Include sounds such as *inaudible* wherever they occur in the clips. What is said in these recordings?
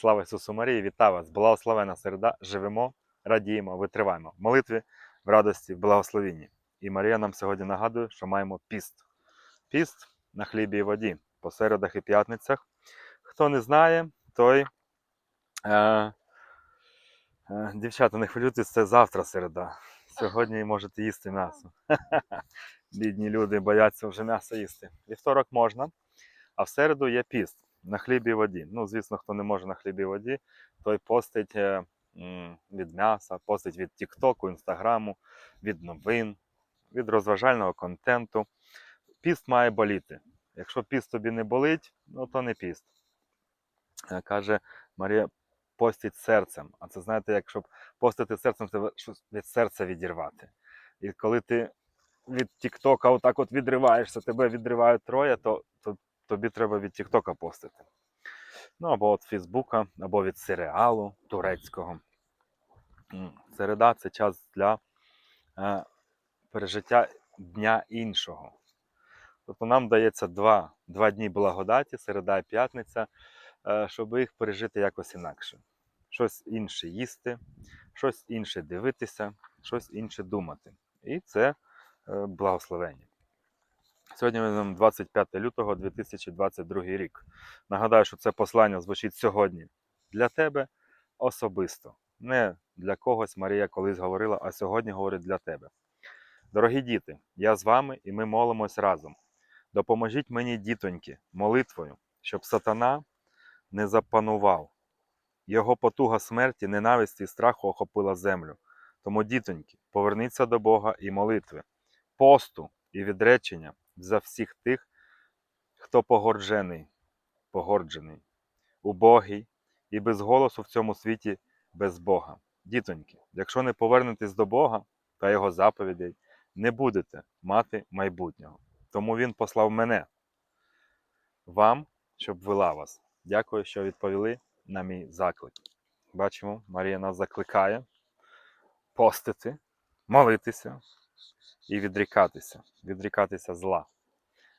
Слава Ісусу Марії, вітаю вас! Благословена середа, живемо, радіємо, витриваємо в молитві, в радості, в благословінні. І Марія нам сьогодні нагадує, що маємо піст. Піст на хлібі і воді по середах і п'ятницях. Хто не знає, той. Е, е, дівчата, не хвилюйтесь, це завтра середа. Сьогодні можете їсти м'ясо. *laughs* Бідні люди бояться вже м'ясо їсти. Вівторок можна, а в середу є піст на хлібі і воді. Ну, звісно, хто не може на хлібі і воді, той постить е, від м'яса, постить від Тіктоку, Інстаграму, від новин, від розважального контенту. Піст має боліти. Якщо піст тобі не болить, ну то не піст. Е, Каже Марія, постіть серцем. А це знаєте, якщо постити серцем, це від серця відірвати. І коли ти від Тіктока отак от відриваєшся, тебе відривають троє, то, то тобі треба від Тіктока постити. Ну або від Фейсбука, або від серіалу турецького. Середа це час для е, пережиття дня іншого. Тобто нам дається два, два дні благодаті, середа і п'ятниця, е, щоб їх пережити якось інакше. Щось інше їсти, щось інше дивитися, щось інше думати. І це е, благословення. Сьогодні ми 25 лютого 2022 рік. Нагадаю, що це послання звучить сьогодні для тебе особисто. Не для когось Марія колись говорила, а сьогодні говорить для тебе. Дорогі діти, я з вами і ми молимось разом. Допоможіть мені, дітоньки, молитвою, щоб сатана не запанував. Його потуга смерті, ненависті і страху охопила землю. Тому, дітоньки, поверніться до Бога і молитви, посту і відречення за всіх тих, хто погорджений, погорджений, убогий і без голосу в цьому світі без Бога. Дітоньки, якщо не повернетесь до Бога та Його заповідей, не будете мати майбутнього. Тому Він послав мене вам, щоб вела вас. Дякую, що відповіли на мій заклик. Бачимо, Марія нас закликає постити, молитися і відрікатися, відрікатися зла,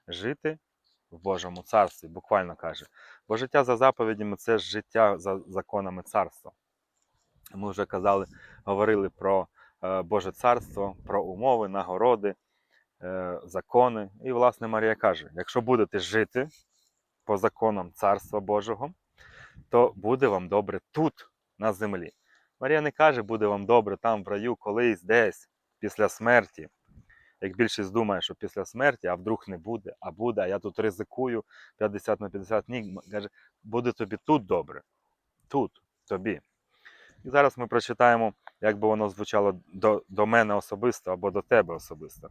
жити в Божому царстві, буквально каже. Бо життя за заповідями це життя за законами царства. Ми вже казали, говорили про е, Боже царство, про умови, нагороди, е, закони. І, власне, Марія каже: якщо будете жити по законам Царства Божого, то буде вам добре тут, на землі. Марія не каже, буде вам добре там в раю, колись, десь, після смерті. Як більшість думає, що після смерті, а вдруг не буде, а буде, а я тут ризикую 50 на 50 ні, каже, буде тобі тут добре. Тут, тобі. І зараз ми прочитаємо, як би воно звучало до, до мене особисто або до тебе особисто.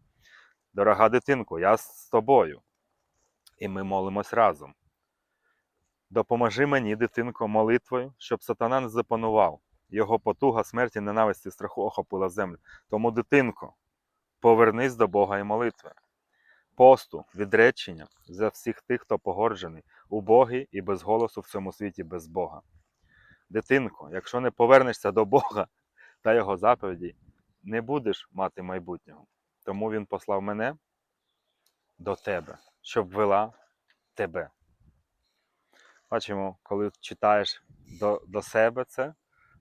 Дорога дитинко, я з тобою. І ми молимось разом. Допоможи мені, дитинко, молитвою, щоб сатана не запанував. Його потуга смерті, ненависті, страху охопила землю. Тому, дитинко, повернись до Бога і молитви. Посту, відречення за всіх тих, хто погорджений, убогий і без голосу в цьому світі без Бога. Дитинко, якщо не повернешся до Бога та Його заповіді, не будеш мати майбутнього. Тому Він послав мене до тебе, щоб вела тебе. Бачимо, коли читаєш до, до себе це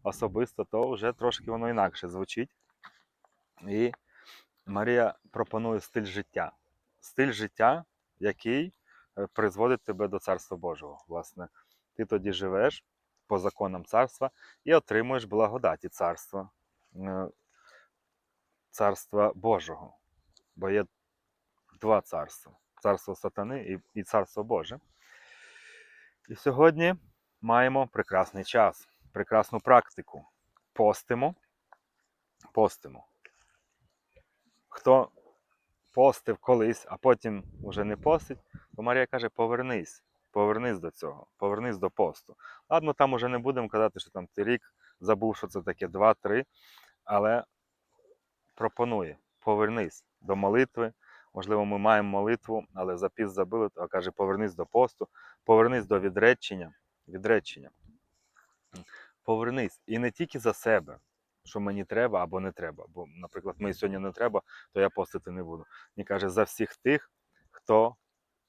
особисто, то вже трошки воно інакше звучить. І Марія пропонує стиль життя. Стиль життя, який е, призводить тебе до Царства Божого. Власне, ти тоді живеш по законам царства і отримуєш благодаті царства, е, царства Божого. Бо є два царства: царство сатани і, і царство Боже. І сьогодні маємо прекрасний час, прекрасну практику. Постимо. Постимо. Хто постив колись, а потім вже не постить, то Марія каже: повернись, повернись до цього, повернись до посту. Ладно, там уже не будемо казати, що там ти рік забув, що це таке два-три, але пропонує: повернись до молитви. Можливо, ми маємо молитву, але за піст забили, а каже, повернись до посту, повернись до відречення. відречення. Повернись. І не тільки за себе, що мені треба або не треба. Бо, наприклад, мені сьогодні не треба, то я постити не буду. Він каже, за всіх тих, хто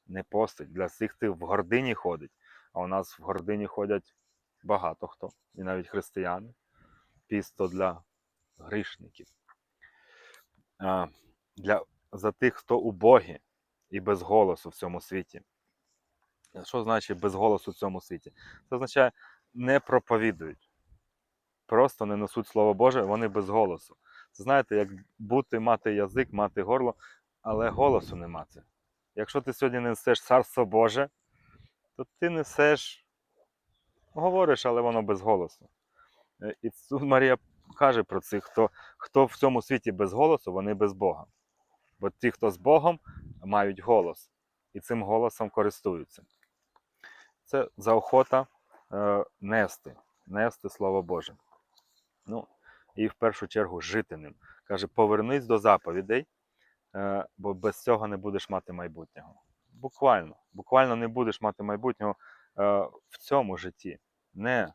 не постить, для всіх тих в гордині ходить. А у нас в гордині ходять багато хто, і навіть християни. Піст то для грішників. А, для, за тих, хто убогі і без голосу в цьому світі. Що значить без голосу в цьому світі? Це означає, не проповідують. Просто не несуть Слово Боже, вони без голосу. Це знаєте, як бути, мати язик, мати горло, але голосу не мати. Якщо ти сьогодні не несеш Царство Боже, то ти несеш, говориш, але воно без голосу. Е, І тут Марія каже про цих, хто, хто в цьому світі без голосу, вони без Бога. Бо ті, хто з Богом, мають голос і цим голосом користуються. Це заохота е, нести, нести Слово Боже. Ну, і в першу чергу жити ним. Каже, повернись до заповідей, е, бо без цього не будеш мати майбутнього. Буквально, буквально не будеш мати майбутнього е, в цьому житті, не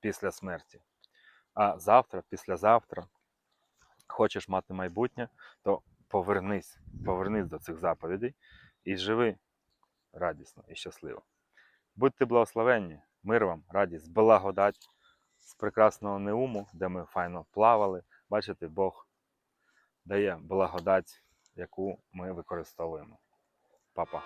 після смерті. А завтра, післязавтра, хочеш мати майбутнє, то повернись, повернись до цих заповідей і живи радісно і щасливо. Будьте благословенні, мир вам, радість, благодать з прекрасного неуму, де ми файно плавали. Бачите, Бог дає благодать, яку ми використовуємо. Папа.